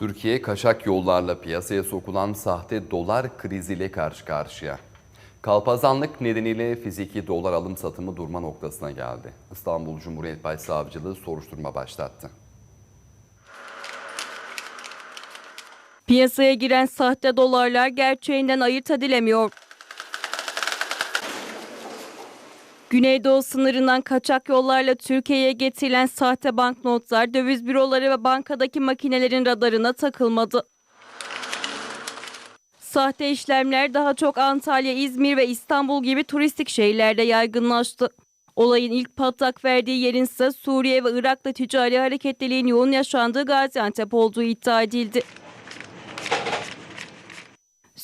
Türkiye kaçak yollarla piyasaya sokulan sahte dolar kriziyle karşı karşıya. Kalpazanlık nedeniyle fiziki dolar alım satımı durma noktasına geldi. İstanbul Cumhuriyet Başsavcılığı soruşturma başlattı. Piyasaya giren sahte dolarlar gerçeğinden ayırt edilemiyor. Güneydoğu sınırından kaçak yollarla Türkiye'ye getirilen sahte banknotlar döviz büroları ve bankadaki makinelerin radarına takılmadı. Sahte işlemler daha çok Antalya, İzmir ve İstanbul gibi turistik şehirlerde yaygınlaştı. Olayın ilk patlak verdiği yerin ise Suriye ve Irak'ta ticari hareketliliğin yoğun yaşandığı Gaziantep olduğu iddia edildi.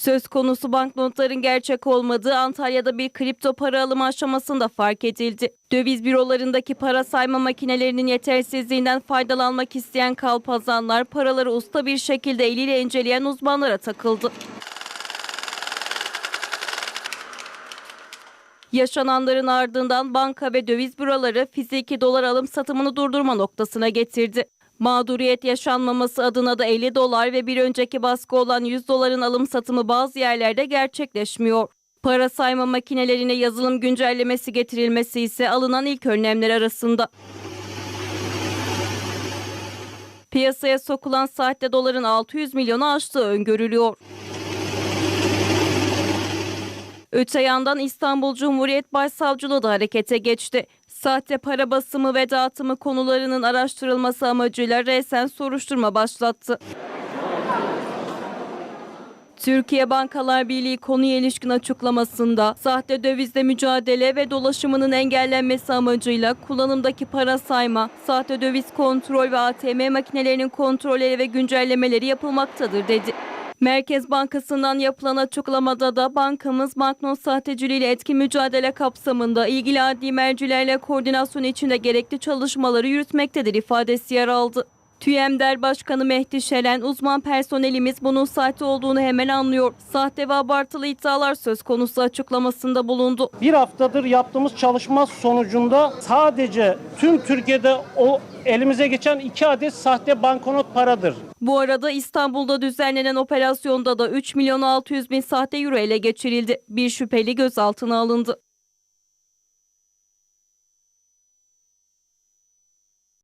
Söz konusu banknotların gerçek olmadığı Antalya'da bir kripto para alımı aşamasında fark edildi. Döviz bürolarındaki para sayma makinelerinin yetersizliğinden faydalanmak isteyen kalpazanlar paraları usta bir şekilde eliyle inceleyen uzmanlara takıldı. Yaşananların ardından banka ve döviz büroları fiziki dolar alım satımını durdurma noktasına getirdi. Mağduriyet yaşanmaması adına da 50 dolar ve bir önceki baskı olan 100 doların alım satımı bazı yerlerde gerçekleşmiyor. Para sayma makinelerine yazılım güncellemesi getirilmesi ise alınan ilk önlemler arasında. Piyasaya sokulan sahte doların 600 milyonu aştığı öngörülüyor. Öte yandan İstanbul Cumhuriyet Başsavcılığı da harekete geçti. Sahte para basımı ve dağıtımı konularının araştırılması amacıyla resen soruşturma başlattı. Türkiye Bankalar Birliği konuya ilişkin açıklamasında sahte dövizle mücadele ve dolaşımının engellenmesi amacıyla kullanımdaki para sayma, sahte döviz kontrol ve ATM makinelerinin kontrolleri ve güncellemeleri yapılmaktadır dedi. Merkez Bankası'ndan yapılan açıklamada da bankamız banknot sahteciliğiyle etkin mücadele kapsamında ilgili adli mercilerle koordinasyon içinde gerekli çalışmaları yürütmektedir ifadesi yer aldı. TÜYEMDER Başkanı Mehdi Şelen uzman personelimiz bunun sahte olduğunu hemen anlıyor. Sahte ve abartılı iddialar söz konusu açıklamasında bulundu. Bir haftadır yaptığımız çalışma sonucunda sadece tüm Türkiye'de o elimize geçen iki adet sahte banknot paradır. Bu arada İstanbul'da düzenlenen operasyonda da 3 milyon 600 bin sahte euro ele geçirildi. Bir şüpheli gözaltına alındı.